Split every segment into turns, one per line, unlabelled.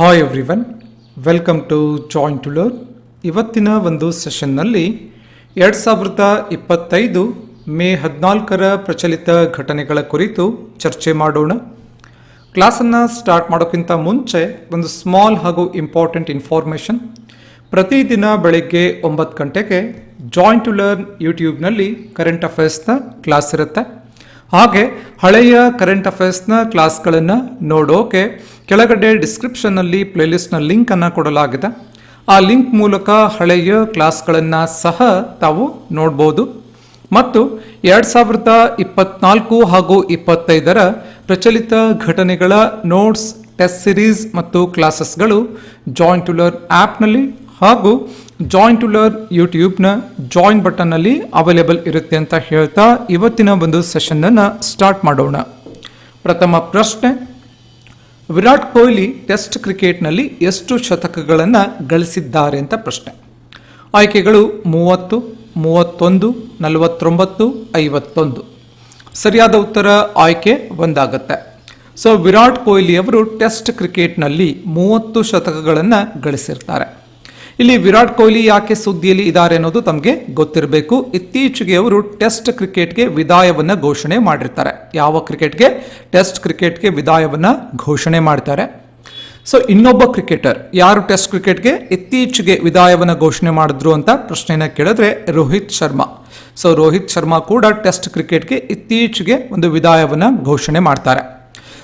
Hi everyone welcome to join to learn ಇವತ್ತಿನ ಒಂದು ಸೆಷನ್ನಲ್ಲಿ ಎರಡು ಸಾವಿರದ ಇಪ್ಪತ್ತೈದು ಮೇ ಹದಿನಾಲ್ಕರ ಪ್ರಚಲಿತ ಘಟನೆಗಳ ಕುರಿತು ಚರ್ಚೆ ಮಾಡೋಣ. ಕ್ಲಾಸನ್ನು ಸ್ಟಾರ್ಟ್ ಮಾಡೋಕ್ಕಿಂತ ಮುಂಚೆ ಒಂದು ಸ್ಮಾಲ್ ಹಾಗೂ ಇಂಪಾರ್ಟೆಂಟ್ ಇನ್ಫಾರ್ಮೇಷನ್ ಪ್ರತಿದಿನ ಬೆಳಗ್ಗೆ ಒಂಬತ್ತು ಗಂಟೆಗೆ ಜಾಯಿಂಟ್ ಟು ಲರ್ನ್ ಯೂಟ್ಯೂಬ್ನಲ್ಲಿ ಕರೆಂಟ್ ಅಫೇರ್ಸ್ನ ಕ್ಲಾಸ್ ಇರುತ್ತೆ. ಹಾಗೆ ಹಳೆಯ ಕರೆಂಟ್ ಅಫೇರ್ಸ್ನ ಕ್ಲಾಸ್ಗಳನ್ನು ನೋಡೋಕೆ ಕೆಳಗಡೆ ಡಿಸ್ಕ್ರಿಪ್ಷನ್ನಲ್ಲಿ ಪ್ಲೇಲಿಸ್ಟ್ನ ಲಿಂಕನ್ನು ಕೊಡಲಾಗಿದೆ. ಆ ಲಿಂಕ್ ಮೂಲಕ ಹಳೆಯ ಕ್ಲಾಸ್ಗಳನ್ನು ಸಹ ತಾವು ನೋಡ್ಬೋದು. ಮತ್ತು ಎರಡು ಸಾವಿರದ ಇಪ್ಪತ್ನಾಲ್ಕು ಹಾಗೂ ಇಪ್ಪತ್ತೈದರ ಪ್ರಚಲಿತ ಘಟನೆಗಳ ನೋಟ್ಸ್ ಟೆಸ್ಟ್ ಸಿರೀಸ್ ಮತ್ತು ಕ್ಲಾಸಸ್ಗಳು ಜಾಯಿಂಟ್ ಟು ಲರ್ನ್ ಆ್ಯಪ್ನಲ್ಲಿ ಹಾಗೂ ಜಾಯಿಂಟ್ ಟು ಲರ್ನ್ ಯೂಟ್ಯೂಬ್ನ ಜಾಯಿನ್ ಬಟನ್ನಲ್ಲಿ ಅವೈಲೇಬಲ್ ಇರುತ್ತೆ ಅಂತ ಹೇಳ್ತಾ ಇವತ್ತಿನ ಒಂದು ಸೆಷನ್ನನ್ನು ಸ್ಟಾರ್ಟ್ ಮಾಡೋಣ. ಪ್ರಥಮ ಪ್ರಶ್ನೆ, ವಿರಾಟ್ ಕೊಹ್ಲಿ ಟೆಸ್ಟ್ ಕ್ರಿಕೆಟ್ನಲ್ಲಿ ಎಷ್ಟು ಶತಕಗಳನ್ನು ಗಳಿಸಿದ್ದಾರೆ ಅಂತ ಪ್ರಶ್ನೆ. ಆಯ್ಕೆಗಳು ಮೂವತ್ತು, ಮೂವತ್ತೊಂದು, ನಲವತ್ತೊಂಬತ್ತು, ಐವತ್ತೊಂದು. ಸರಿಯಾದ ಉತ್ತರ ಆಯ್ಕೆ ಒಂದಾಗುತ್ತೆ. ಸೊ ವಿರಾಟ್ ಕೊಹ್ಲಿ ಅವರು ಟೆಸ್ಟ್ ಕ್ರಿಕೆಟ್ನಲ್ಲಿ ಮೂವತ್ತು ಶತಕಗಳನ್ನು ಗಳಿಸಿರ್ತಾರೆ. ಇಲ್ಲಿ ವಿರಾಟ್ ಕೊಹ್ಲಿ ಯಾಕೆ ಸುದ್ದಿಯಲ್ಲಿ ಇದ್ದಾರೆ ಅನ್ನೋದು ತಮಗೆ ಗೊತ್ತಿರಬೇಕು. ಇತ್ತೀಚೆಗೆ ಅವರು ಟೆಸ್ಟ್ ಕ್ರಿಕೆಟ್ಗೆ ವಿದಾಯವನ್ನು ಘೋಷಣೆ ಮಾಡಿರ್ತಾರೆ. ಯಾವ ಕ್ರಿಕೆಟ್ಗೆ? ಟೆಸ್ಟ್ ಕ್ರಿಕೆಟ್ಗೆ ವಿದಾಯವನ್ನು ಘೋಷಣೆ ಮಾಡ್ತಾರೆ. ಸೊ, ಇನ್ನೊಬ್ಬ ಕ್ರಿಕೆಟರ್ ಯಾರು ಟೆಸ್ಟ್ ಕ್ರಿಕೆಟ್ಗೆ ಇತ್ತೀಚೆಗೆ ವಿದಾಯವನ್ನು ಘೋಷಣೆ ಮಾಡಿದ್ರು ಅಂತ ಪ್ರಶ್ನೆನ ಕೇಳಿದ್ರೆ ರೋಹಿತ್ ಶರ್ಮಾ. ಸೊ, ರೋಹಿತ್ ಶರ್ಮಾ ಕೂಡ ಟೆಸ್ಟ್ ಕ್ರಿಕೆಟ್ಗೆ ಇತ್ತೀಚೆಗೆ ಒಂದು ವಿದಾಯವನ್ನು ಘೋಷಣೆ ಮಾಡ್ತಾರೆ.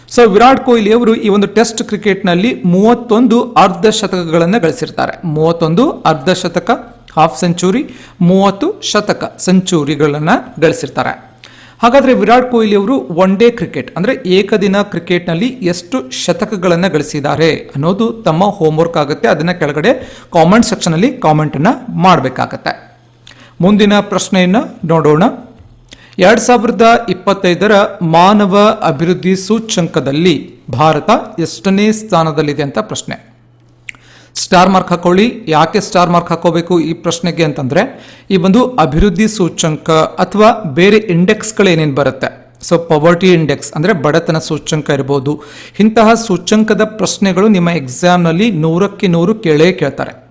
ಸೊ ವಿರಾಟ್ ಕೊಹ್ಲಿ ಅವರು ಈ ಒಂದು ಟೆಸ್ಟ್ ಕ್ರಿಕೆಟ್ನಲ್ಲಿ ಮೂವತ್ತೊಂದು ಅರ್ಧ ಶತಕಗಳನ್ನು ಗಳಿಸಿರ್ತಾರೆ. ಮೂವತ್ತೊಂದು ಅರ್ಧ ಶತಕ ಹಾಫ್ ಸೆಂಚುರಿ ಮೂವತ್ತು ಶತಕ ಸೆಂಚುರಿಗಳನ್ನು ಗಳಿಸಿರ್ತಾರೆ. ಹಾಗಾದರೆ ವಿರಾಟ್ ಕೊಹ್ಲಿ ಅವರು ಒನ್ ಡೇ ಕ್ರಿಕೆಟ್ ಅಂದರೆ ಏಕದಿನ ಕ್ರಿಕೆಟ್ನಲ್ಲಿ ಎಷ್ಟು ಶತಕಗಳನ್ನು ಗಳಿಸಿದ್ದಾರೆ ಅನ್ನೋದು ತಮ್ಮ ಹೋಮ್ವರ್ಕ್ ಆಗುತ್ತೆ. ಅದನ್ನು ಕೆಳಗಡೆ ಕಾಮೆಂಟ್ ಸೆಕ್ಷನಲ್ಲಿ ಕಾಮೆಂಟನ್ನು ಮಾಡಬೇಕಾಗತ್ತೆ. ಮುಂದಿನ ಪ್ರಶ್ನೆಯನ್ನು ನೋಡೋಣ. ಎರಡು ಸಾವಿರದ ಇಪ್ಪತ್ತೈದರ ಮಾನವ ಅಭಿವೃದ್ಧಿ ಸೂಚ್ಯಂಕದಲ್ಲಿ ಭಾರತ ಎಷ್ಟನೇ ಸ್ಥಾನದಲ್ಲಿದೆ ಅಂತ ಪ್ರಶ್ನೆ. ಸ್ಟಾರ್ ಮಾರ್ಕ್ ಹಾಕೊಳ್ಳಿ. ಯಾಕೆ ಸ್ಟಾರ್ ಮಾರ್ಕ್ ಹಾಕೋಬೇಕು ಈ ಪ್ರಶ್ನೆಗೆ ಅಂತಂದ್ರೆ, ಈ ಒಂದು ಅಭಿವೃದ್ಧಿ ಸೂಚ್ಯಂಕ ಅಥವಾ ಬೇರೆ ಇಂಡೆಕ್ಸ್ಗಳೇನೇನು ಬರುತ್ತೆ? ಸೊ, ಪವರ್ಟಿ ಇಂಡೆಕ್ಸ್ ಅಂದರೆ ಬಡತನ ಸೂಚ್ಯಂಕ ಇರ್ಬೋದು. ಇಂತಹ ಸೂಚ್ಯಂಕದ ಪ್ರಶ್ನೆಗಳು ನಿಮ್ಮ ಎಕ್ಸಾಮ್ನಲ್ಲಿ ನೂರಕ್ಕೆ ನೂರು ಕೇಳೇ ಕೇಳ್ತಾರೆ.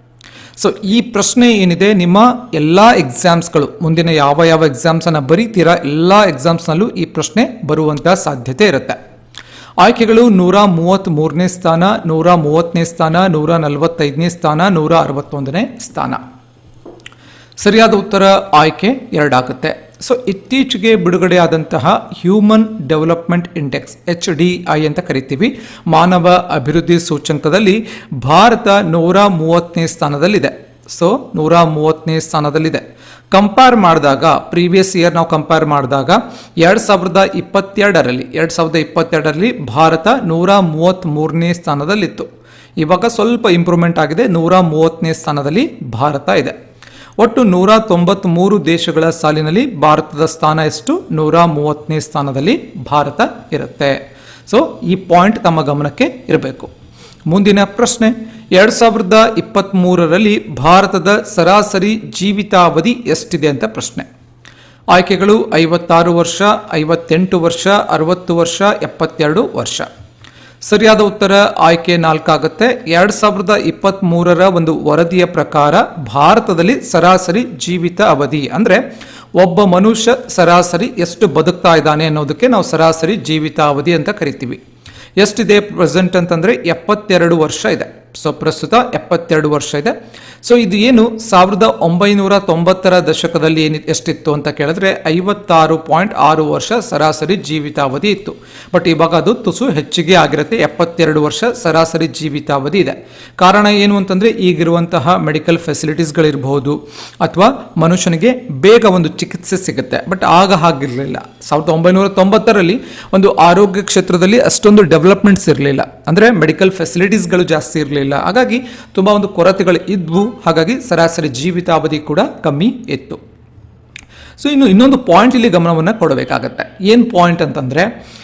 ಸೊ ಈ ಪ್ರಶ್ನೆ ಏನಿದೆ, ನಿಮ್ಮ ಎಲ್ಲ ಎಕ್ಸಾಮ್ಸ್ಗಳು ಮುಂದಿನ ಯಾವ ಯಾವ ಎಕ್ಸಾಮ್ಸನ್ನು ಬರೀತೀರಾ, ಎಲ್ಲ ಎಕ್ಸಾಮ್ಸ್ನಲ್ಲೂ ಈ ಪ್ರಶ್ನೆ ಬರುವಂಥ ಸಾಧ್ಯತೆ ಇರುತ್ತೆ. ಆಯ್ಕೆಗಳು ನೂರ ಮೂವತ್ತ್ ಮೂರನೇ ಸ್ಥಾನ, ನೂರ ಮೂವತ್ತನೇ ಸ್ಥಾನ, ನೂರ ನಲವತ್ತೈದನೇ ಸ್ಥಾನ, ನೂರ ಅರವತ್ತೊಂದನೇ ಸ್ಥಾನ. ಸರಿಯಾದ ಉತ್ತರ ಆಯ್ಕೆ ಎರಡಾಗುತ್ತೆ. ಸೊ ಇತ್ತೀಚೆಗೆ ಬಿಡುಗಡೆಯಾದಂತಹ human development index H D I ಅಂತ ಕರಿತೀವಿ. ಮಾನವ ಅಭಿವೃದ್ಧಿ ಸೂಚ್ಯಂಕದಲ್ಲಿ ಭಾರತ ನೂರ ಮೂವತ್ತನೇ ಸ್ಥಾನದಲ್ಲಿದೆ. ಸೊ ನೂರ ಮೂವತ್ತನೇ ಸ್ಥಾನದಲ್ಲಿದೆ. ಕಂಪೇರ್ ಮಾಡಿದಾಗ ಪ್ರೀವಿಯಸ್ ಇಯರ್ ನಾವು ಕಂಪೇರ್ ಮಾಡಿದಾಗ, ಎರಡು ಸಾವಿರದ ಇಪ್ಪತ್ತೆರಡರಲ್ಲಿ, ಎರಡು ಸಾವಿರದ ಇಪ್ಪತ್ತೆರಡರಲ್ಲಿ ಭಾರತ ನೂರ ಮೂವತ್ತ್ಮೂರನೇ ಸ್ಥಾನದಲ್ಲಿತ್ತು. ಇವಾಗ ಸ್ವಲ್ಪ ಇಂಪ್ರೂವ್ಮೆಂಟ್ ಆಗಿದೆ. ನೂರ ಮೂವತ್ತನೇ ಸ್ಥಾನದಲ್ಲಿ ಭಾರತ ಇದೆ. ಒಟ್ಟು ನೂರ ತೊಂಬತ್ತ್ಮೂರು ದೇಶಗಳ ಸಾಲಿನಲ್ಲಿ ಭಾರತದ ಸ್ಥಾನ ಎಷ್ಟು? ನೂರ ಮೂವತ್ತನೇ ಸ್ಥಾನದಲ್ಲಿ ಭಾರತ ಇರುತ್ತೆ. ಸೊ ಈ ಪಾಯಿಂಟ್ ತಮ್ಮ ಗಮನಕ್ಕೆ ಇರಬೇಕು. ಮುಂದಿನ ಪ್ರಶ್ನೆ, ಎರಡು ಸಾವಿರದ ಇಪ್ಪತ್ತ್ಮೂರರಲ್ಲಿ ಭಾರತದ ಸರಾಸರಿ ಜೀವಿತಾವಧಿ ಎಷ್ಟಿದೆ ಅಂತ ಪ್ರಶ್ನೆ. ಆಯ್ಕೆಗಳು ಐವತ್ತಾರು ವರ್ಷ, ಐವತ್ತೆಂಟು ವರ್ಷ, ಅರವತ್ತು ವರ್ಷ, ಎಪ್ಪತ್ತೆರಡು ವರ್ಷ. ಸರಿಯಾದ ಉತ್ತರ ಆಯ್ಕೆ ನಾಲ್ಕಾಗುತ್ತೆ. ಎರಡ್ ಸಾವಿರದ ಇಪ್ಪತ್ತ್ಮೂರರ ಒಂದು ವರದಿಯ ಪ್ರಕಾರ ಭಾರತದಲ್ಲಿ ಸರಾಸರಿ ಜೀವಿತ ಅವಧಿ ಅಂದರೆ ಒಬ್ಬ ಮನುಷ್ಯ ಸರಾಸರಿ ಎಷ್ಟು ಬದುಕ್ತಾ ಇದ್ದಾನೆ ಅನ್ನೋದಕ್ಕೆ ನಾವು ಸರಾಸರಿ ಜೀವಿತಾವಧಿ ಅಂತ ಕರಿತೀವಿ. ಎಷ್ಟಿದೆ ಪ್ರೆಸೆಂಟ್ ಅಂತಂದರೆ ಎಪ್ಪತ್ತೆರಡು ವರ್ಷ ಇದೆ. ಸೊ ಪ್ರಸ್ತುತ ಎಪ್ಪತ್ತೆರಡು ವರ್ಷ ಇದೆ. ಸೊ ಇದು ಏನು? ಸಾವಿರದ ಒಂಬೈನೂರ ತೊಂಬತ್ತರ ದಶಕದಲ್ಲಿ ಏನಿತ್ತು ಎಷ್ಟಿತ್ತು ಅಂತ ಕೇಳಿದ್ರೆ ಐವತ್ತಾರು ಪಾಯಿಂಟ್ ಆರು ವರ್ಷ ಸರಾಸರಿ ಜೀವಿತಾವಧಿ ಇತ್ತು. ಬಟ್ ಇವಾಗ ಅದು ತುಸು ಹೆಚ್ಚಿಗೆ ಆಗಿರುತ್ತೆ. ಎಪ್ಪತ್ತೆರಡು ವರ್ಷ ಸರಾಸರಿ ಜೀವಿತಾವಧಿ ಇದೆ. ಕಾರಣ ಏನು ಅಂತಂದರೆ ಈಗಿರುವಂತಹ ಮೆಡಿಕಲ್ ಫೆಸಿಲಿಟೀಸ್ಗಳಿರಬಹುದು ಅಥವಾ ಮನುಷ್ಯನಿಗೆ ಬೇಗ ಒಂದು ಚಿಕಿತ್ಸೆ ಸಿಗುತ್ತೆ. ಬಟ್ ಆಗ ಹಾಗಿರಲಿಲ್ಲ. ಸಾವಿರದ ಒಂಬೈನೂರ ತೊಂಬತ್ತರಲ್ಲಿ ಒಂದು ಆರೋಗ್ಯ ಕ್ಷೇತ್ರದಲ್ಲಿ ಅಷ್ಟೊಂದು ಡೆವಲಪ್ಮೆಂಟ್ಸ್ ಇರಲಿಲ್ಲ. ಅಂದರೆ ಮೆಡಿಕಲ್ ಫೆಸಿಲಿಟೀಸ್ಗಳು ಜಾಸ್ತಿ ಇರಲಿಲ್ಲ. ಹಾಗಾಗಿ ತುಂಬ ಒಂದು ಕೊರತೆಗಳು ಇದ್ವು. ಹಾಗಾಗಿ ಸರಾಸರಿ ಜೀವಿತಾವಧಿ ಕೂಡ ಕಮ್ಮಿ ಇತ್ತು. ಸೊ ಇನ್ನು ಇನ್ನೊಂದು ಪಾಯಿಂಟ್ ಇಲ್ಲಿ ಗಮನವನ್ನು ಕೊಡಬೇಕಾಗತ್ತೆ. ಏನು ಪಾಯಿಂಟ್ ಅಂತಂದರೆ,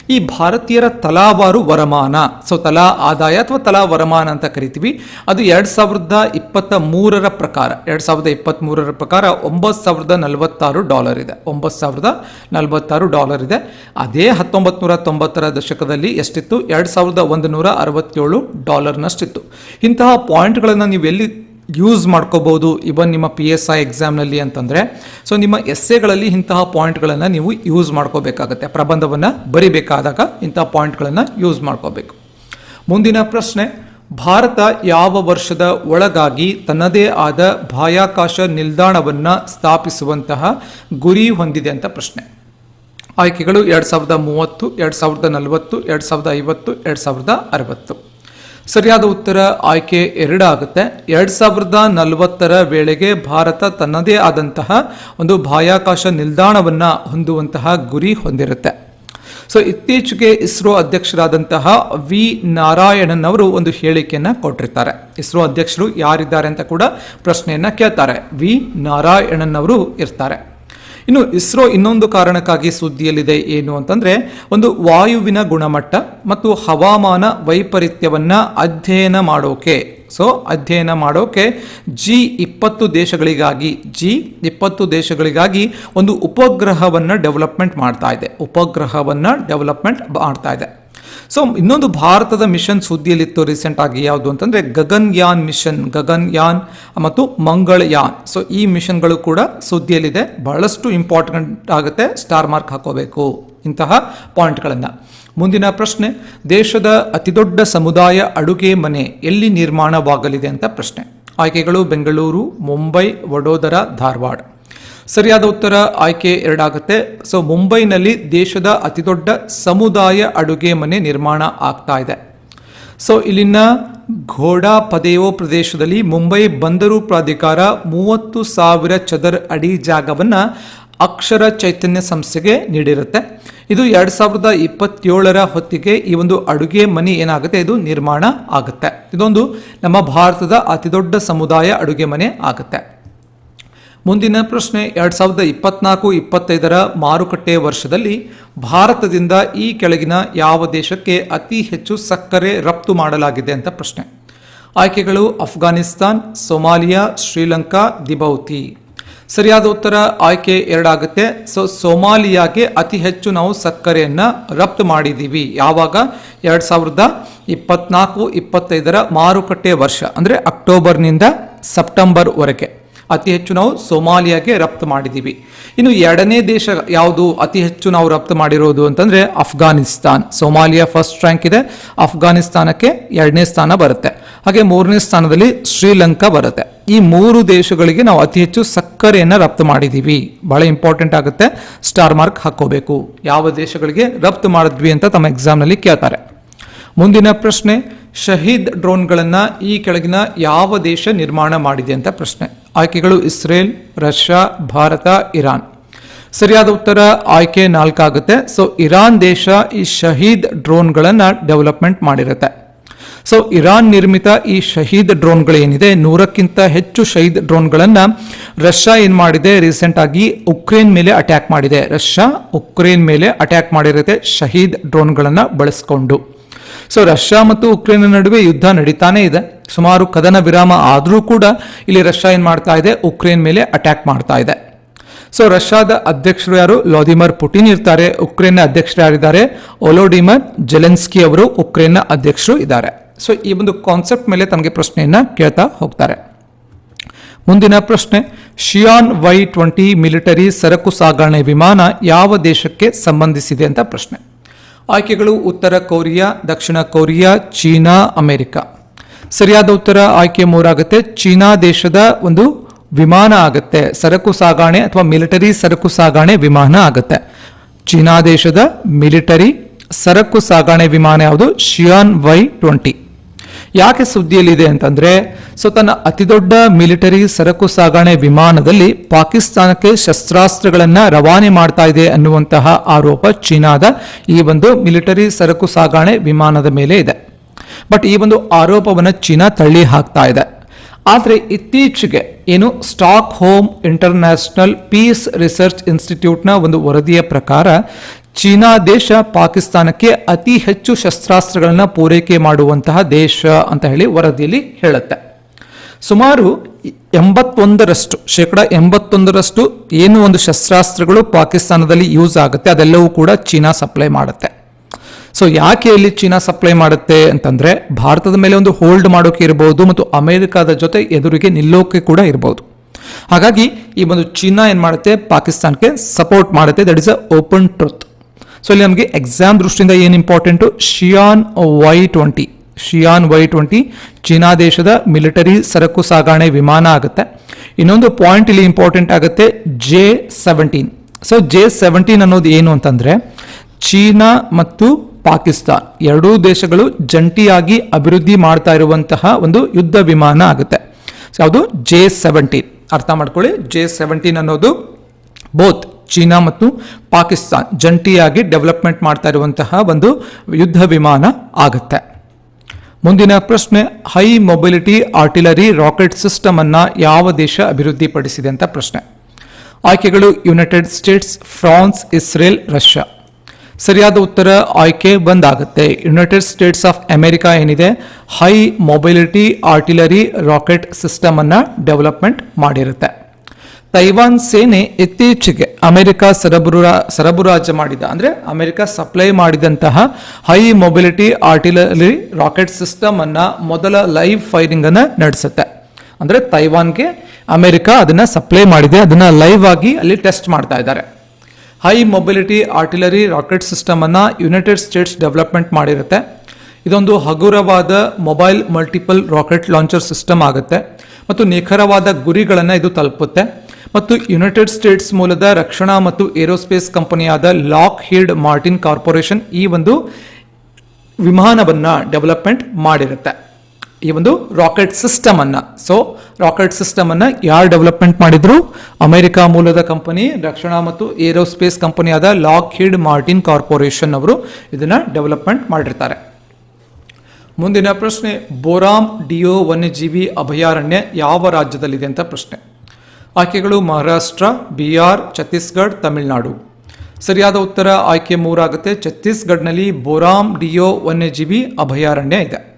ಈ ಭಾರತೀಯರ ತಲಾವಾರು ವರಮಾನ. ಸೊ ತಲಾ ಆದಾಯ ಅಥವಾ ತಲಾ ವರಮಾನ ಅಂತ ಕರಿತೀವಿ. ಅದು ಎರಡು ಸಾವಿರದ ಇಪ್ಪತ್ತ ಮೂರರ ಪ್ರಕಾರ. ಎರಡು ಸಾವಿರದ ಇಪ್ಪತ್ತ್ಮೂರರ ಪ್ರಕಾರ ಒಂಬತ್ತು ಸಾವಿರದ ನಲವತ್ತಾರು ಡಾಲರ್ ಇದೆ. ಒಂಬತ್ತು ಸಾವಿರದ ನಲವತ್ತಾರು ಡಾಲರ್ ಇದೆ. ಅದೇ ಹತ್ತೊಂಬತ್ತು ನೂರ ತೊಂಬತ್ತರ ದಶಕದಲ್ಲಿ ಎಷ್ಟಿತ್ತು? ಎರಡು ಸಾವಿರದ ಒಂದು ನೂರ ಅರವತ್ತೇಳು ಡಾಲರ್ನಷ್ಟಿತ್ತು ಇಂತಹ ಪಾಯಿಂಟ್ಗಳನ್ನು ನೀವು ಎಲ್ಲಿ ಯೂಸ್ ಮಾಡ್ಕೋಬಹುದು ಇವನ್ ನಿಮ್ಮ ಪಿ ಎಸ್ ಐ ಎಕ್ಸಾಮ್ನಲ್ಲಿ ಅಂತಂದರೆ. ಸೊ ನಿಮ್ಮ ಎಸ್ಸೆಗಳಲ್ಲಿ ಇಂತಹ ಪಾಯಿಂಟ್ಗಳನ್ನು ನೀವು ಯೂಸ್ ಮಾಡ್ಕೋಬೇಕಾಗತ್ತೆ. ಪ್ರಬಂಧವನ್ನು ಬರಿಬೇಕಾದಾಗ ಇಂತಹ ಪಾಯಿಂಟ್ಗಳನ್ನು ಯೂಸ್ ಮಾಡ್ಕೋಬೇಕು. ಮುಂದಿನ ಪ್ರಶ್ನೆ, ಭಾರತ ಯಾವ ವರ್ಷದ ಒಳಗಾಗಿ ತನ್ನದೇ ಆದ ಬಾಹ್ಯಾಕಾಶ ನಿಲ್ದಾಣವನ್ನು ಸ್ಥಾಪಿಸುವಂತಹ ಗುರಿ ಹೊಂದಿದೆ ಅಂತ ಪ್ರಶ್ನೆ. ಆಯ್ಕೆಗಳು ಎರಡು ಸಾವಿರದ ಮೂವತ್ತು, ಎರಡು ಸಾವಿರದ ನಲವತ್ತು, ಎರಡು ಸಾವಿರದ ಐವತ್ತು, ಎರಡು ಸಾವಿರದ ಅರವತ್ತು. ಸರಿಯಾದ ಉತ್ತರ ಆಯ್ಕೆ ಎರಡು ಆಗುತ್ತೆ ಎರಡ್ ಸಾವಿರದ ನಲವತ್ತರ ವೇಳೆಗೆ ಭಾರತ ತನ್ನದೇ ಆದಂತಹ ಒಂದು ಬಾಹ್ಯಾಕಾಶ ನಿಲ್ದಾಣವನ್ನು ಹೊಂದುವಂತಹ ಗುರಿ ಹೊಂದಿರುತ್ತೆ. ಸೊ ಇತ್ತೀಚೆಗೆ ಇಸ್ರೋ ಅಧ್ಯಕ್ಷರಾದಂತಹ ವಿ ನಾರಾಯಣನ್ ಅವರು ಒಂದು ಹೇಳಿಕೆಯನ್ನು ಕೊಟ್ಟಿರ್ತಾರೆ. ಇಸ್ರೋ ಅಧ್ಯಕ್ಷರು ಯಾರಿದ್ದಾರೆ ಅಂತ ಕೂಡ ಪ್ರಶ್ನೆಯನ್ನ ಕೇಳ್ತಾರೆ. ವಿ ನಾರಾಯಣನ್ ಅವರು ಇರ್ತಾರೆ. ಇನ್ನು ಇಸ್ರೋ ಇನ್ನೊಂದು ಕಾರಣಕ್ಕಾಗಿ ಸುದ್ದಿಯಲ್ಲಿದೆ ಏನು ಅಂತಂದ್ರೆ, ಒಂದು ವಾಯುವಿನ ಗುಣಮಟ್ಟ ಮತ್ತು ಹವಾಮಾನ ವೈಪರೀತ್ಯವನ್ನ ಅಧ್ಯಯನ ಮಾಡೋಕೆ. ಸೊ ಅಧ್ಯಯನ ಮಾಡೋಕೆ ಜಿ ಇಪ್ಪತ್ತು ದೇಶಗಳಿಗಾಗಿ ಜಿ ಇಪ್ಪತ್ತು ದೇಶಗಳಿಗಾಗಿ ಒಂದು ಉಪಗ್ರಹವನ್ನು ಡೆವಲಪ್ಮೆಂಟ್ ಮಾಡ್ತಾ ಇದೆ. ಉಪಗ್ರಹವನ್ನು ಡೆವಲಪ್ಮೆಂಟ್ ಮಾಡ್ತಾ ಇದೆ. ಸೊ ಇನ್ನೊಂದು ಭಾರತದ ಮಿಷನ್ ಸುದ್ದಿಯಲ್ಲಿತ್ತು ರೀಸೆಂಟ್ ಆಗಿ ಯಾವುದು ಅಂತಂದ್ರೆ ಗಗನ್ಯಾನ್ ಮಿಷನ್ ಗಗನ್ಯಾನ್ ಮತ್ತು ಮಂಗಳಯಾನ್ ಸೊ ಈ ಮಿಷನ್ಗಳು ಕೂಡ ಸುದ್ದಿಯಲ್ಲಿದೆ. ಬಹಳಷ್ಟು ಇಂಪಾರ್ಟೆಂಟ್ ಆಗುತ್ತೆ. ಸ್ಟಾರ್ ಮಾರ್ಕ್ ಹಾಕೋಬೇಕು ಇಂತಹ ಪಾಯಿಂಟ್ಗಳನ್ನು ಮುಂದಿನ ಪ್ರಶ್ನೆ, ದೇಶದ ಅತಿದೊಡ್ಡ ಸಮುದಾಯ ಅಡುಗೆ ಮನೆ ಎಲ್ಲಿ ನಿರ್ಮಾಣವಾಗಲಿದೆ ಅಂತ ಪ್ರಶ್ನೆ. ಆಯ್ಕೆಗಳು ಬೆಂಗಳೂರು, ಮುಂಬೈ, ವಡೋದರ, ಧಾರವಾಡ. ಸರಿಯಾದ ಉತ್ತರ ಆಯ್ಕೆ ಎರಡಾಗುತ್ತೆ. ಸೊ ಮುಂಬೈನಲ್ಲಿ ದೇಶದ ಅತಿದೊಡ್ಡ ಸಮುದಾಯ ಅಡುಗೆ ಮನೆ ನಿರ್ಮಾಣ ಆಗ್ತಾ ಇದೆ. ಸೊ ಇಲ್ಲಿನ ಘೋಡಾ ಪದೇವೋ ಪ್ರದೇಶದಲ್ಲಿ ಮುಂಬೈ ಬಂದರು ಪ್ರಾಧಿಕಾರ ಮೂವತ್ತು ಸಾವಿರ ಚದರ ಅಡಿ ಜಾಗವನ್ನು ಅಕ್ಷರ ಚೈತನ್ಯ ಸಂಸ್ಥೆಗೆ ನೀಡಿರುತ್ತೆ. ಇದು ಎರಡು ಸಾವಿರದ ಇಪ್ಪತ್ತೇಳರ ಹೊತ್ತಿಗೆ ಈ ಒಂದು ಅಡುಗೆ ಮನೆ ಏನಾಗುತ್ತೆ? ಇದು ನಿರ್ಮಾಣ ಆಗುತ್ತೆ. ಇದೊಂದು ನಮ್ಮ ಭಾರತದ ಅತಿದೊಡ್ಡ ಸಮುದಾಯ ಅಡುಗೆ ಮನೆ ಆಗುತ್ತೆ. ಮುಂದಿನ ಪ್ರಶ್ನೆ ಎರಡು ಸಾವಿರದ ಇಪ್ಪತ್ನಾಲ್ಕು, ಇಪ್ಪತ್ತೈದರ ಮಾರುಕಟ್ಟೆ ವರ್ಷದಲ್ಲಿ ಭಾರತದಿಂದ ಈ ಕೆಳಗಿನ ಯಾವ ದೇಶಕ್ಕೆ ಅತಿ ಹೆಚ್ಚು ಸಕ್ಕರೆ ರಫ್ತು ಮಾಡಲಾಗಿದೆ ಅಂತ ಪ್ರಶ್ನೆ. ಆಯ್ಕೆಗಳು ಅಫ್ಘಾನಿಸ್ತಾನ್, ಸೋಮಾಲಿಯಾ, ಶ್ರೀಲಂಕಾ, ದಿಬೌತಿ. ಸರಿಯಾದ ಉತ್ತರ ಆಯ್ಕೆ ಎರಡಾಗುತ್ತೆ. ಸೊ, ಸೋಮಾಲಿಯಾಗೆ ಅತಿ ಹೆಚ್ಚು ನಾವು ಸಕ್ಕರೆಯನ್ನು ರಫ್ತು ಮಾಡಿದ್ದೀವಿ. ಯಾವಾಗ? ಎರಡು ಸಾವಿರದ ಇಪ್ಪತ್ನಾಲ್ಕು, ಇಪ್ಪತ್ತೈದರ ಮಾರುಕಟ್ಟೆ ವರ್ಷ, ಅಂದರೆ ಅಕ್ಟೋಬರ್ನಿಂದ ಸೆಪ್ಟೆಂಬರ್ವರೆಗೆ. ಅತಿ ಹೆಚ್ಚು ನಾವು ಸೋಮಾಲಿಯಾಗೆ ರಫ್ತು ಮಾಡಿದ್ದೀವಿ. ಇನ್ನು ಎರಡನೇ ದೇಶ ಯಾವುದು ಅತಿ ಹೆಚ್ಚು ನಾವು ರಫ್ತು ಮಾಡಿರೋದು ಅಂತಂದರೆ ಅಫ್ಘಾನಿಸ್ತಾನ್. ಸೋಮಾಲಿಯಾ ಫಸ್ಟ್ ರ್ಯಾಂಕ್ ಇದೆ. ಅಫ್ಘಾನಿಸ್ತಾನಕ್ಕೆ ಎರಡನೇ ಸ್ಥಾನ ಬರುತ್ತೆ. ಹಾಗೆ ಮೂರನೇ ಸ್ಥಾನದಲ್ಲಿ ಶ್ರೀಲಂಕಾ ಬರುತ್ತೆ. ಈ ಮೂರು ದೇಶಗಳಿಗೆ ನಾವು ಅತಿ ಹೆಚ್ಚು ಸಕ್ಕರೆಯನ್ನು ರಫ್ತು ಮಾಡಿದ್ದೀವಿ. ಬಹಳ ಇಂಪಾರ್ಟೆಂಟ್ ಆಗುತ್ತೆ. ಸ್ಟಾರ್ ಮಾರ್ಕ್ ಹಾಕೋಬೇಕು ಯಾವ ದೇಶಗಳಿಗೆ ರಫ್ತು ಮಾಡಿದ್ವಿ ಅಂತ ತಮ್ಮ ಎಕ್ಸಾಮ್ನಲ್ಲಿ ಕೇಳ್ತಾರೆ. ಮುಂದಿನ ಪ್ರಶ್ನೆ, ಶಹೀದ್ ಡ್ರೋನ್ಗಳನ್ನು ಈ ಕೆಳಗಿನ ಯಾವ ದೇಶ ನಿರ್ಮಾಣ ಮಾಡಿದೆ ಅಂತ ಪ್ರಶ್ನೆ. ಆಯ್ಕೆಗಳು ಇಸ್ರೇಲ್, ರಷ್ಯಾ, ಭಾರತ, ಇರಾನ್. ಸರಿಯಾದ ಉತ್ತರ ಆಯ್ಕೆ ನಾಲ್ಕಾಗುತ್ತೆ. ಸೊ ಇರಾನ್ ದೇಶ ಈ ಶಹೀದ್ ಡ್ರೋನ್ಗಳನ್ನು ಡೆವಲಪ್ಮೆಂಟ್ ಮಾಡಿರುತ್ತೆ. ಸೊ ಇರಾನ್ ನಿರ್ಮಿತ ಈ ಶಹೀದ್ ಡ್ರೋನ್ಗಳೇನಿದೆ, ನೂರಕ್ಕಿಂತ ಹೆಚ್ಚು ಶಹೀದ್ ಡ್ರೋನ್ಗಳನ್ನು ರಷ್ಯಾ ಏನು ಮಾಡಿದೆ ರೀಸೆಂಟ್ ಆಗಿ ಉಕ್ರೇನ್ ಮೇಲೆ ಅಟ್ಯಾಕ್ ಮಾಡಿದೆ. ರಷ್ಯಾ ಉಕ್ರೇನ್ ಮೇಲೆ ಅಟ್ಯಾಕ್ ಮಾಡಿರುತ್ತೆ, ಶಹೀದ್ ಡ್ರೋನ್ಗಳನ್ನು ಬಳಸಿಕೊಂಡು. ಸೊ ರಷ್ಯಾ ಮತ್ತು ಉಕ್ರೇನ್ ನಡುವೆ ಯುದ್ಧ ನಡೀತಾನೇ ಇದೆ. ಸುಮಾರು ಕದನ ವಿರಾಮ ಆದರೂ ಕೂಡ ಇಲ್ಲಿ ರಷ್ಯಾ ಏನು ಮಾಡ್ತಾ ಇದೆ? ಉಕ್ರೇನ್ ಮೇಲೆ ಅಟ್ಯಾಕ್ ಮಾಡ್ತಾ ಇದೆ. ಸೊ ರಷ್ಯಾದ ಅಧ್ಯಕ್ಷರು ಯಾರು? ವ್ಲಾದಿಮಿರ್ ಪುಟಿನ್ ಇರ್ತಾರೆ. ಉಕ್ರೇನ್ನ ಅಧ್ಯಕ್ಷರು ಯಾರಿದ್ದಾರೆ? ಒಲೋಡಿಮರ್ ಜೆಲೆನ್ಸ್ಕಿ ಅವರು ಉಕ್ರೇನ್ನ ಅಧ್ಯಕ್ಷರು ಇದ್ದಾರೆ. ಸೊ ಈ ಒಂದು ಕಾನ್ಸೆಪ್ಟ್ ಮೇಲೆ ತಮಗೆ ಪ್ರಶ್ನೆಯನ್ನ ಕೇಳ್ತಾ ಹೋಗ್ತಾರೆ. ಮುಂದಿನ ಪ್ರಶ್ನೆ, ಶಿಯಾನ್ ವೈ ಟ್ವೆಂಟಿ ಮಿಲಿಟರಿ ಸರಕು ಸಾಗಣೆ ವಿಮಾನ ಯಾವ ದೇಶಕ್ಕೆ ಸಂಬಂಧಿಸಿದೆ ಅಂತ ಪ್ರಶ್ನೆ. ಆಯ್ಕೆಗಳು ಉತ್ತರ ಕೊರಿಯಾ, ದಕ್ಷಿಣ ಕೊರಿಯಾ, ಚೀನಾ, ಅಮೆರಿಕ. ಸರಿಯಾದ ಉತ್ತರ ಆಯ್ಕೆ ಮೂರಾಗುತ್ತೆ. ಚೀನಾ ದೇಶದ ಒಂದು ವಿಮಾನ ಆಗುತ್ತೆ. ಸರಕು ಸಾಗಣೆ ಅಥವಾ ಮಿಲಿಟರಿ ಸರಕು ಸಾಗಣೆ ವಿಮಾನ ಆಗುತ್ತೆ. ಚೀನಾ ದೇಶದ ಮಿಲಿಟರಿ ಸರಕು ಸಾಗಣೆ ವಿಮಾನ ಯಾವುದು? Xian Y twenty. ಯಾಕೆ ಸುದ್ದಿಯಲ್ಲಿದೆ ಅಂತಂದ್ರೆ, ಸೊ ತನ್ನ ಅತಿದೊಡ್ಡ ಮಿಲಿಟರಿ ಸರಕು ಸಾಗಣೆ ವಿಮಾನದಲ್ಲಿ ಪಾಕಿಸ್ತಾನಕ್ಕೆ ಶಸ್ತ್ರಾಸ್ತ್ರಗಳನ್ನ ರವಾನೆ ಮಾಡ್ತಾ ಇದೆ ಅನ್ನುವಂತಹ ಆರೋಪ ಚೀನಾದ ಈ ಒಂದು ಮಿಲಿಟರಿ ಸರಕು ಸಾಗಣೆ ವಿಮಾನದ ಮೇಲೆ ಇದೆ. ಬಟ್ ಈ ಒಂದು ಆರೋಪವನ್ನು ಚೀನಾ ತಳ್ಳಿ ಹಾಕ್ತಾ ಇದೆ. ಆದರೆ ಇತ್ತೀಚೆಗೆ ಏನು Stockholm international peace research ಇನ್ಸ್ಟಿಟ್ಯೂಟ್ನ ಒಂದು ವರದಿಯ ಪ್ರಕಾರ ಚೀನಾ ದೇಶ ಪಾಕಿಸ್ತಾನಕ್ಕೆ ಅತಿ ಹೆಚ್ಚು ಶಸ್ತ್ರಾಸ್ತ್ರಗಳನ್ನು ಪೂರೈಕೆ ಮಾಡುವಂತಹ ದೇಶ ಅಂತ ಹೇಳಿ ವರದಿಯಲ್ಲಿ ಹೇಳುತ್ತೆ. ಸುಮಾರು ಎಂಬತ್ತೊಂದರಷ್ಟು, ಶೇಕಡ ಎಂಬತ್ತೊಂದರಷ್ಟು ಏನು ಒಂದು ಶಸ್ತ್ರಾಸ್ತ್ರಗಳು ಪಾಕಿಸ್ತಾನದಲ್ಲಿ ಯೂಸ್ ಆಗುತ್ತೆ, ಅದೆಲ್ಲವೂ ಕೂಡ ಚೀನಾ ಸಪ್ಲೈ ಮಾಡುತ್ತೆ. ಸೊ, ಯಾಕೆ ಇಲ್ಲಿ ಚೀನಾ ಸಪ್ಲೈ ಮಾಡುತ್ತೆ ಅಂತಂದ್ರೆ, ಭಾರತದ ಮೇಲೆ ಒಂದು ಹೋಲ್ಡ್ ಮಾಡೋಕೆ ಇರಬಹುದು ಮತ್ತು ಅಮೆರಿಕದ ಜೊತೆ ಎದುರಿಗೆ ನಿಲ್ಲೋಕೆ ಕೂಡ ಇರಬಹುದು ಹಾಗಾಗಿ ಈ ಒಂದು ಚೀನಾ ಏನು ಮಾಡುತ್ತೆ, ಪಾಕಿಸ್ತಾನಕ್ಕೆ ಸಪೋರ್ಟ್ ಮಾಡುತ್ತೆ that is a open truth so ಇಲ್ಲಿ ನಮಗೆ ಎಕ್ಸಾಮ್ ದೃಷ್ಟಿಯಿಂದ ಏನು important Xian Y twenty Xian Y twenty China ದೇಶದ ಮಿಲಿಟರಿ ಸರಕು ಸಾಗಣೆ ವಿಮಾನ ಆಗುತ್ತೆ. ಇನ್ನೊಂದು ಪಾಯಿಂಟ್ ಇಲ್ಲಿ ಇಂಪಾರ್ಟೆಂಟ್ ಆಗುತ್ತೆ J seventeen so J seventeen ಅನ್ನೋದು ಏನು ಅಂತಂದ್ರೆ, ಚೀನಾ ಮತ್ತು ಪಾಕಿಸ್ತಾನ್ ಎರಡೂ ದೇಶಗಳು ಜಂಟಿಯಾಗಿ ಅಭಿವೃದ್ಧಿ ಮಾಡ್ತಾ ಇರುವಂತಹ ಒಂದು ಯುದ್ಧ ವಿಮಾನ ಆಗುತ್ತೆ. ಯಾವುದು? ಜೆ ಸೆವೆಂಟೀನ್ ಅರ್ಥ ಮಾಡ್ಕೊಳ್ಳಿ. ಜೆ ಸೆವೆಂಟೀನ್ ಅನ್ನೋದು ಬೋತ್ ಚೀನಾ ಮತ್ತು ಪಾಕಿಸ್ತಾನ್ ಜಂಟಿಯಾಗಿ ಡೆವಲಪ್ಮೆಂಟ್ ಮಾಡ್ತಾ ಇರುವಂತಹ ಒಂದು ಯುದ್ಧ ವಿಮಾನ ಆಗುತ್ತೆ. ಮುಂದಿನ ಪ್ರಶ್ನೆ, high mobility artillery rocket system ಅನ್ನು ಯಾವ ದೇಶ ಅಭಿವೃದ್ಧಿಪಡಿಸಿದೆ ಅಂತ ಪ್ರಶ್ನೆ. ಆಯ್ಕೆಗಳು, United States, France, Israel, Russia. ಸರಿಯಾದ ಉತ್ತರ ಆಯ್ಕೆ ಬಂದಾಗುತ್ತೆ. ಯುನೈಟೆಡ್ ಸ್ಟೇಟ್ಸ್ ಆಫ್ ಅಮೆರಿಕಾ ಏನಿದೆ? High mobility artillery rocket system ಅನ್ನು ಡೆವಲಪ್ಮೆಂಟ್ ಮಾಡಿರುತ್ತೆ. ತೈವಾನ್ ಸೇನೆ ಇತ್ತೀಚೆಗೆ ಅಮೆರಿಕ ಸರಬರಾಜು ಸರಬರಾಜು ಮಾಡಿದ, ಅಂದರೆ ಅಮೆರಿಕ ಸಪ್ಲೈ ಮಾಡಿದಂತಹ high mobility artillery rocket system ಅನ್ನು ಮೊದಲ ಲೈವ್ ಫೈರಿಂಗ್ ಅನ್ನು ನಡೆಸುತ್ತೆ. ಅಂದರೆ ತೈವಾನ್ಗೆ ಅಮೆರಿಕ ಅದನ್ನ ಸಪ್ಲೈ ಮಾಡಿದೆ, ಅದನ್ನ ಲೈವ್ ಆಗಿ ಅಲ್ಲಿ ಟೆಸ್ಟ್ ಮಾಡ್ತಾ ಇದ್ದಾರೆ. High mobility artillery rocket system ಅನ್ನು ಯುನೈಟೆಡ್ ಸ್ಟೇಟ್ಸ್ ಡೆವಲಪ್ಮೆಂಟ್ ಮಾಡಿರುತ್ತೆ. ಇದೊಂದು ಹಗುರವಾದ mobile multiple rocket launcher system ಆಗುತ್ತೆ. ಮತ್ತು ನಿಖರವಾದ ಗುರಿಗಳನ್ನು ಇದು ತಲುಪುತ್ತೆ. ಮತ್ತು ಯುನೈಟೆಡ್ ಸ್ಟೇಟ್ಸ್ ಮೂಲದ ರಕ್ಷಣಾ ಮತ್ತು ಏರೋಸ್ಪೇಸ್ ಕಂಪನಿಯಾದ ಲಾಕ್ ಹೀಲ್ಡ್ ಮಾರ್ಟಿನ್ ಕಾರ್ಪೊರೇಷನ್ ಈ ಒಂದು ವಿಮಾನವನ್ನು ಡೆವಲಪ್ಮೆಂಟ್ ಮಾಡಿರುತ್ತೆ. ಈ ಒಂದು ರಾಕೆಟ್ ಸಿಸ್ಟಮ್ ಅನ್ನ ಸೊ ರಾಕೆಟ್ ಸಿಸ್ಟಮ್ ಅನ್ನ ಯಾರು ಡೆವಲಪ್ಮೆಂಟ್ ಮಾಡಿದ್ರು? ಅಮೆರಿಕ ಮೂಲದ ಕಂಪನಿ, ರಕ್ಷಣಾ ಮತ್ತು ಏರೋಸ್ಪೇಸ್ ಕಂಪನಿಯಾದ ಲಾಕ್ ಹೀಡ್ ಮಾರ್ಟಿನ್ ಕಾರ್ಪೊರೇಷನ್ ಅವರು ಇದನ್ನ ಡೆವಲಪ್ಮೆಂಟ್ ಮಾಡಿರ್ತಾರೆ. ಮುಂದಿನ ಪ್ರಶ್ನೆ, ಬೋರಾಮ್ ಡಿಯೋ ವನ್ಯಜೀವಿ ಅಭಯಾರಣ್ಯ ಯಾವ ರಾಜ್ಯದಲ್ಲಿದೆ ಅಂತ ಪ್ರಶ್ನೆ. ಆಯ್ಕೆಗಳು ಮಹಾರಾಷ್ಟ್ರ, ಬಿಹಾರ್, ಛತ್ತೀಸ್ಗಢ, ತಮಿಳುನಾಡು. ಸರಿಯಾದ ಉತ್ತರ ಆಯ್ಕೆ ಮೂರಾಗುತ್ತೆ. ಛತ್ತೀಸ್ಗಢ್ನಲ್ಲಿ ಬೋರಾಮ್ ಡಿಯೋ ವನ್ಯಜೀವಿ ಅಭಯಾರಣ್ಯ ಇದೆ.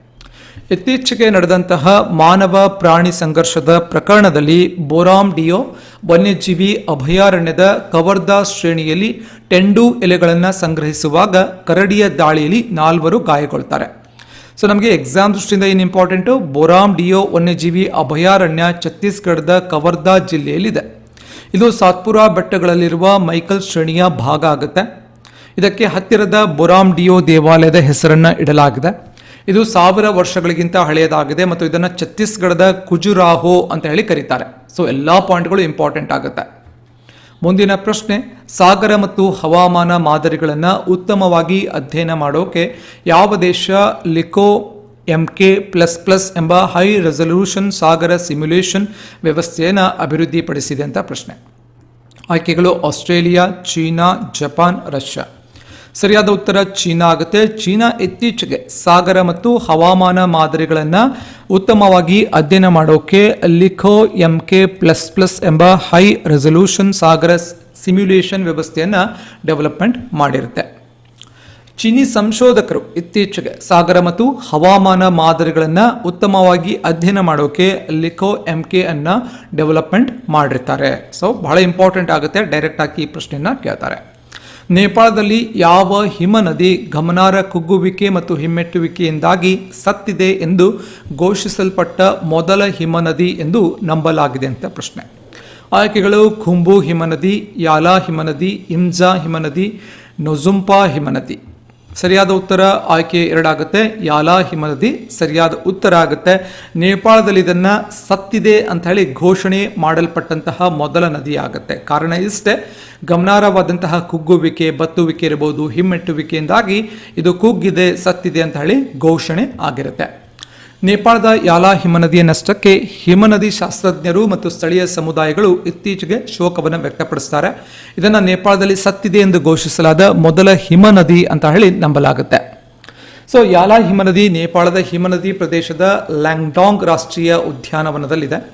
ಇತ್ತೀಚೆಗೆ ನಡೆದಂತಹ ಮಾನವ ಪ್ರಾಣಿ ಸಂಘರ್ಷದ ಪ್ರಕರಣದಲ್ಲಿ ಬೋರಾಮ್ ಡಿಯೋ ವನ್ಯಜೀವಿ ಅಭಯಾರಣ್ಯದ ಕವರ್ದಾ ಶ್ರೇಣಿಯಲ್ಲಿ ಟೆಂಡು ಎಲೆಗಳನ್ನು ಸಂಗ್ರಹಿಸುವಾಗ ಕರಡಿಯ ದಾಳಿಯಲ್ಲಿ ನಾಲ್ವರು ಗಾಯಗೊಳ್ತಾರೆ. ಸೊ ನಮಗೆ ಎಕ್ಸಾಮ್ ದೃಷ್ಟಿಯಿಂದ ಏನು ಇಂಪಾರ್ಟೆಂಟು ಬೋರಾಮ್ ಡಿಯೋ ವನ್ಯಜೀವಿ ಅಭಯಾರಣ್ಯ ಛತ್ತೀಸ್ಗಢದ ಕವರ್ದಾ ಜಿಲ್ಲೆಯಲ್ಲಿದೆ. ಇದು ಸಾತ್ಪುರ ಬೆಟ್ಟಗಳಲ್ಲಿರುವ ಮೈಕಲ್ ಶ್ರೇಣಿಯ ಭಾಗ ಆಗುತ್ತೆ. ಇದಕ್ಕೆ ಹತ್ತಿರದ ಬೊರಾಮ್ ಡಿಯೋ ದೇವಾಲಯದ ಹೆಸರನ್ನು ಇಡಲಾಗಿದೆ. ಇದು ಸಾವಿರ ವರ್ಷಗಳಿಗಿಂತ ಹಳೆಯದಾಗಿದೆ ಮತ್ತು ಇದನ್ನು ಛತ್ತೀಸ್ಗಢದ ಕುಜುರಾಹೋ ಅಂತ ಹೇಳಿ ಕರೀತಾರೆ. ಸೊ ಎಲ್ಲ ಪಾಯಿಂಟ್ಗಳು ಇಂಪಾರ್ಟೆಂಟ್ ಆಗುತ್ತೆ. ಮುಂದಿನ ಪ್ರಶ್ನೆ, ಸಾಗರ ಮತ್ತು ಹವಾಮಾನ ಮಾದರಿಗಳನ್ನು ಉತ್ತಮವಾಗಿ ಅಧ್ಯಯನ ಮಾಡೋಕೆ ಯಾವ ದೇಶ ಲಿಕೋ ಎಂ ಕೆ ಪ್ಲಸ್ ಪ್ಲಸ್ ಎಂಬ ಹೈ ರೆಸಲ್ಯೂಷನ್ ಸಾಗರ ಸಿಮ್ಯುಲೇಷನ್ ವ್ಯವಸ್ಥೆಯನ್ನು ಅಭಿವೃದ್ಧಿಪಡಿಸಿದೆ ಅಂತ ಪ್ರಶ್ನೆ. ಆಯ್ಕೆಗಳು ಆಸ್ಟ್ರೇಲಿಯಾ, ಚೀನಾ, ಜಪಾನ್, ರಷ್ಯಾ. ಸರಿಯಾದ ಉತ್ತರ ಚೀನಾ ಆಗುತ್ತೆ. ಚೀನಾ ಇತ್ತೀಚೆಗೆ ಸಾಗರ ಮತ್ತು ಹವಾಮಾನ ಮಾದರಿಗಳನ್ನು ಉತ್ತಮವಾಗಿ ಅಧ್ಯಯನ ಮಾಡೋಕೆ ಲಿಖೋ ಎಂ ಕೆ ಪ್ಲಸ್ ಪ್ಲಸ್ ಎಂಬ ಹೈ ರೆಸೊಲ್ಯೂಷನ್ ಸಾಗರ ಸಿಮ್ಯುಲೇಷನ್ ವ್ಯವಸ್ಥೆಯನ್ನು ಡೆವಲಪ್ಮೆಂಟ್ ಮಾಡಿರುತ್ತೆ. ಚೀನಿ ಸಂಶೋಧಕರು ಇತ್ತೀಚೆಗೆ ಸಾಗರ ಮತ್ತು ಹವಾಮಾನ ಮಾದರಿಗಳನ್ನು ಉತ್ತಮವಾಗಿ ಅಧ್ಯಯನ ಮಾಡೋಕೆ ಲಿಖೋ ಎಂ ಕೆ ಅನ್ನು ಡೆವಲಪ್ಮೆಂಟ್ ಮಾಡಿರ್ತಾರೆ. ಸೊ, ಬಹಳ ಇಂಪಾರ್ಟೆಂಟ್ ಆಗುತ್ತೆ ಡೈರೆಕ್ಟ್ ಆಗಿ ಈ ಪ್ರಶ್ನೆಯನ್ನ ಕೇಳ್ತಾರೆ. ನೇಪಾಳದಲ್ಲಿ ಯಾವ ಹಿಮ ನದಿ ಗಮನಾರ್ಹ ಕುಗ್ಗುವಿಕೆ ಮತ್ತು ಹಿಮ್ಮೆಟ್ಟುವಿಕೆಯಿಂದಾಗಿ ಸತ್ತಿದೆ ಎಂದು ಘೋಷಿಸಲ್ಪಟ್ಟ ಮೊದಲ ಹಿಮನದಿ ಎಂದು ನಂಬಲಾಗಿದೆ ಅಂತ ಪ್ರಶ್ನೆ. ಆಯ್ಕೆಗಳು ಖುಂಬು ಹಿಮನದಿ, ಯಾಲಾ ಹಿಮನದಿ ಇಂಜಾ ಹಿಮನದಿ, ನೊಜುಂಪಾ ಹಿಮನದಿ. ಸರಿಯಾದ ಉತ್ತರ ಆಯ್ಕೆ ಎರಡಾಗುತ್ತೆ. ಯಾಲಾ ಹಿಮನದಿ ಸರಿಯಾದ ಉತ್ತರ ಆಗುತ್ತೆ. ನೇಪಾಳದಲ್ಲಿ ಇದನ್ನ ಸತ್ತಿದೆ ಅಂತ ಹೇಳಿ ಘೋಷಣೆ ಮಾಡಲ್ಪಟ್ಟಂತಹ ಮೊದಲ ನದಿ ಆಗುತ್ತೆ. ಕಾರಣ ಇಷ್ಟೇ, ಗಮನಾರ್ಹವಾದಂತಹ ಕುಗ್ಗುವಿಕೆ, ಬತ್ತುವಿಕೆ ಇರಬಹುದು ಹಿಮ್ಮೆಟ್ಟುವಿಕೆಯಿಂದಾಗಿ ಇದು ಕುಗ್ಗಿದೆ, ಸತ್ತಿದೆ ಅಂತ ಹೇಳಿ ಘೋಷಣೆ ಆಗಿರುತ್ತೆ. ನೇಪಾಳದ ಯಾಲಾ ಹಿಮನದಿಯ ನಷ್ಟಕ್ಕೆ ಹಿಮನದಿ ಶಾಸ್ತ್ರಜ್ಞರು ಮತ್ತು ಸ್ಥಳೀಯ ಸಮುದಾಯಗಳು ಇತ್ತೀಚೆಗೆ ಶೋಕವನ್ನು ವ್ಯಕ್ತಪಡಿಸ್ತಾರೆ. ಇದನ್ನು ನೇಪಾಳದಲ್ಲಿ ಸತ್ತಿದೆ ಎಂದು ಘೋಷಿಸಲಾದ ಮೊದಲ ಹಿಮನದಿ ಅಂತ ಹೇಳಿ ನಂಬಲಾಗುತ್ತೆ. ಸೊ, ಯಾಲಾ ಹಿಮನದಿ ನೇಪಾಳದ ಹಿಮನದಿ ಪ್ರದೇಶದ ಲ್ಯಾಂಗ್ಡಾಂಗ್ ರಾಷ್ಟ್ರೀಯ ಉದ್ಯಾನವನದಲ್ಲಿದೆ.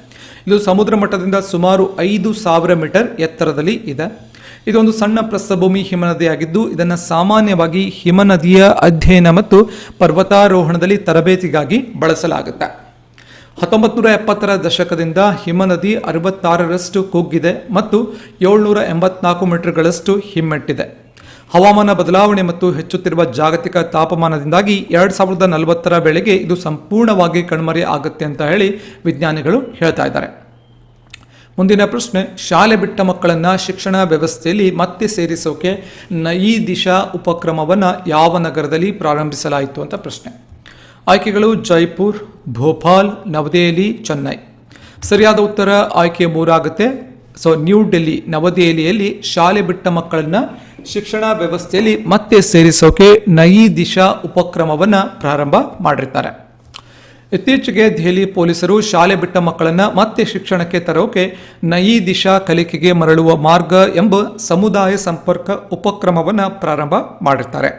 ಇದು ಸಮುದ್ರ ಮಟ್ಟದಿಂದ ಸುಮಾರು ಐದು ಸಾವಿರ ಮೀಟರ್ ಎತ್ತರದಲ್ಲಿ ಇದೆ. ಇದೊಂದು ಸಣ್ಣ ಪ್ರಸ್ಥಭೂಮಿ ಹಿಮನದಿಯಾಗಿದ್ದು, ಇದನ್ನು ಸಾಮಾನ್ಯವಾಗಿ ಹಿಮನದಿಯ ಅಧ್ಯಯನ ಮತ್ತು ಪರ್ವತಾರೋಹಣದಲ್ಲಿ ತರಬೇತಿಗಾಗಿ ಬಳಸಲಾಗುತ್ತೆ. ಹತ್ತೊಂಬತ್ತು ನೂರ ಎಪ್ಪತ್ತರ ದಶಕದಿಂದ ಹಿಮನದಿ ಅರವತ್ತಾರರಷ್ಟು ಕುಗ್ಗಿದೆ ಮತ್ತು ಏಳ್ನೂರ ಎಂಬತ್ನಾಲ್ಕು ಮೀಟರ್ಗಳಷ್ಟು ಹಿಮ್ಮೆಟ್ಟಿದೆ. ಹವಾಮಾನ ಬದಲಾವಣೆ ಮತ್ತು ಹೆಚ್ಚುತ್ತಿರುವ ಜಾಗತಿಕ ತಾಪಮಾನದಿಂದಾಗಿ ಎರಡು ಸಾವಿರದ ನಲವತ್ತರ ವೇಳೆಗೆ ಇದು ಸಂಪೂರ್ಣವಾಗಿ ಕಣ್ಮರೆ ಆಗುತ್ತೆ ಅಂತ ಹೇಳಿ ವಿಜ್ಞಾನಿಗಳು ಹೇಳ್ತಾ ಇದ್ದಾರೆ. ಮುಂದಿನ ಪ್ರಶ್ನೆ, ಶಾಲೆ ಬಿಟ್ಟ ಮಕ್ಕಳನ್ನು ಶಿಕ್ಷಣ ವ್ಯವಸ್ಥೆಯಲ್ಲಿ ಮತ್ತೆ ಸೇರಿಸೋಕೆ ನಯಿ ದಿಶಾ ಉಪಕ್ರಮವನ್ನು ಯಾವ ನಗರದಲ್ಲಿ ಪ್ರಾರಂಭಿಸಲಾಯಿತು ಅಂತ ಪ್ರಶ್ನೆ. ಆಯ್ಕೆಗಳು ಜೈಪುರ್, ಭೋಪಾಲ್, ನವದೆಹಲಿ, ಚೆನ್ನೈ. ಸರಿಯಾದ ಉತ್ತರ ಆಯ್ಕೆ ಮೂರಾಗುತ್ತೆ. ಸೊ ನ್ಯೂ ಡೆಲ್ಲಿ ನವದೆಹಲಿಯಲ್ಲಿ ಶಾಲೆ ಬಿಟ್ಟ ಮಕ್ಕಳನ್ನ ಶಿಕ್ಷಣ ವ್ಯವಸ್ಥೆಯಲ್ಲಿ ಮತ್ತೆ ಸೇರಿಸೋಕೆ ನಯಿ ದಿಶಾ ಉಪಕ್ರಮವನ್ನು ಪ್ರಾರಂಭ ಮಾಡಿರ್ತಾರೆ. ಇತ್ತೀಚೆಗೆ ದೆಹಲಿ ಪೊಲೀಸರು ಶಾಲೆ ಬಿಟ್ಟ ಮಕ್ಕಳನ್ನು ಮತ್ತೆ ಶಿಕ್ಷಣಕ್ಕೆ ತರೋಕೆ ನಯಿ ದಿಶಾ ಕಲಿಕೆಗೆ ಮರಳುವ ಮಾರ್ಗ ಎಂಬ ಸಮುದಾಯ ಸಂಪರ್ಕ ಉಪಕ್ರಮವನ್ನು ಪ್ರಾರಂಭ ಮಾಡಿರ್ತಾರೆ.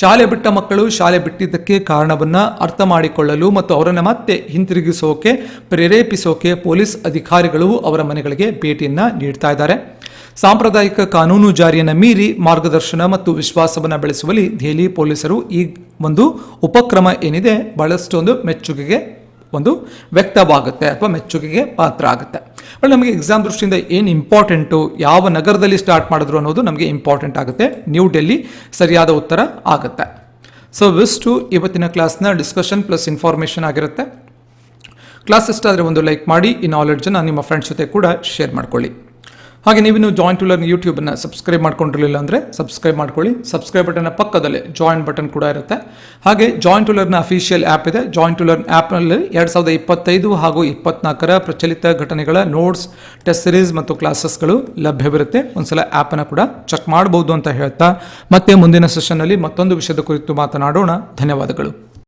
ಶಾಲೆ ಬಿಟ್ಟ ಮಕ್ಕಳು ಶಾಲೆ ಬಿಟ್ಟಿದ್ದಕ್ಕೆ ಕಾರಣವನ್ನು ಅರ್ಥ ಮಾಡಿಕೊಳ್ಳಲು ಮತ್ತು ಅವರನ್ನು ಮತ್ತೆ ಹಿಂತಿರುಗಿಸೋಕೆ, ಪ್ರೇರೇಪಿಸೋಕೆ ಪೊಲೀಸ್ ಅಧಿಕಾರಿಗಳು ಅವರ ಮನೆಗಳಿಗೆ ಭೇಟಿಯನ್ನು ನೀಡ್ತಾ ಇದ್ದಾರೆ. ಸಾಂಪ್ರದಾಯಿಕ ಕಾನೂನು ಜಾರಿಯನ್ನು ಮೀರಿ ಮಾರ್ಗದರ್ಶನ ಮತ್ತು ವಿಶ್ವಾಸವನ್ನು ಬೆಳೆಸುವಲ್ಲಿ ದೆಹಲಿ ಪೊಲೀಸರು ಈ ಒಂದು ಉಪಕ್ರಮ ಏನಿದೆ ಬಹಳಷ್ಟು ಒಂದು ಮೆಚ್ಚುಗೆಗೆ ಒಂದು ವ್ಯಕ್ತವಾಗುತ್ತೆ ಅಥವಾ ಮೆಚ್ಚುಗೆಗೆ ಪಾತ್ರ ಆಗುತ್ತೆ. ಬಟ್ ನಮಗೆ ಎಕ್ಸಾಮ್ ದೃಷ್ಟಿಯಿಂದ ಏನು ಇಂಪಾರ್ಟೆಂಟು ಯಾವ ನಗರದಲ್ಲಿ ಸ್ಟಾರ್ಟ್ ಮಾಡಿದ್ರು ಅನ್ನೋದು ನಮಗೆ ಇಂಪಾರ್ಟೆಂಟ್ ಆಗುತ್ತೆ. ನ್ಯೂ ಡೆಲ್ಲಿ ಸರಿಯಾದ ಉತ್ತರ ಆಗುತ್ತೆ. ಸೊ ವಿಸ್ಟು ಇವತ್ತಿನ ಕ್ಲಾಸ್ನ ಡಿಸ್ಕಷನ್ ಪ್ಲಸ್ ಇನ್ಫಾರ್ಮೇಷನ್ ಆಗಿರುತ್ತೆ. ಕ್ಲಾಸ್ ಇಷ್ಟ ಆದರೆ ಒಂದು ಲೈಕ್ ಮಾಡಿ, ಈ ನಾಲೆಡ್ಜನ್ನು ನಿಮ್ಮ ಫ್ರೆಂಡ್ಸ್ ಜೊತೆ ಕೂಡ ಶೇರ್ ಮಾಡ್ಕೊಳ್ಳಿ. ಹಾಗೆ ನೀವು ನೀವು ಜಾಯಿಂಟ್ ಟು ಲರ್ನ್ ಯೂಟ್ಯೂಬನ್ನು ಸಬ್ಸ್ಕ್ರೈಬ್ ಮಾಡ್ಕೊಂಡಿರಲಿಲ್ಲ ಅಂದರೆ ಸಬ್ಸ್ಕ್ರೈಬ್ ಮಾಡ್ಕೊಳ್ಳಿ. ಸಬ್ಸ್ಕ್ರೈಬ್ ಬಟನ್ನ ಪಕ್ಕದಲ್ಲಿ ಜಾಯಿನ್ ಬಟನ್ ಕೂಡ ಇರುತ್ತೆ. ಹಾಗೆ joint to learn official app ಇದೆ. ಜಾಯಿಂಟ್ ಟು ಲರ್ನ್ ಆ್ಯಪ್ನಲ್ಲಿ ಎರಡು ಸಾವಿರದ ಇಪ್ಪತ್ತೈದು ಹಾಗೂ ಇಪ್ಪತ್ನಾಲ್ಕರ ಪ್ರಚಲಿತ ಘಟನೆಗಳ ನೋಟ್ಸ್ ಟೆಸ್ಟ್ ಸಿರೀಸ್ ಮತ್ತು ಕ್ಲಾಸಸ್ಗಳು ಲಭ್ಯವಿರುತ್ತೆ. ಒಂದ್ಸಲ ಆ್ಯಪನ್ನು ಕೂಡ ಚೆಕ್ ಮಾಡ್ಬೋದು ಅಂತ ಹೇಳ್ತಾ ಮತ್ತೆ ಮುಂದಿನ ಸೆಷನ್ನಲ್ಲಿ ಮತ್ತೊಂದು ವಿಷಯದ ಕುರಿತು ಮಾತನಾಡೋಣ. ಧನ್ಯವಾದಗಳು.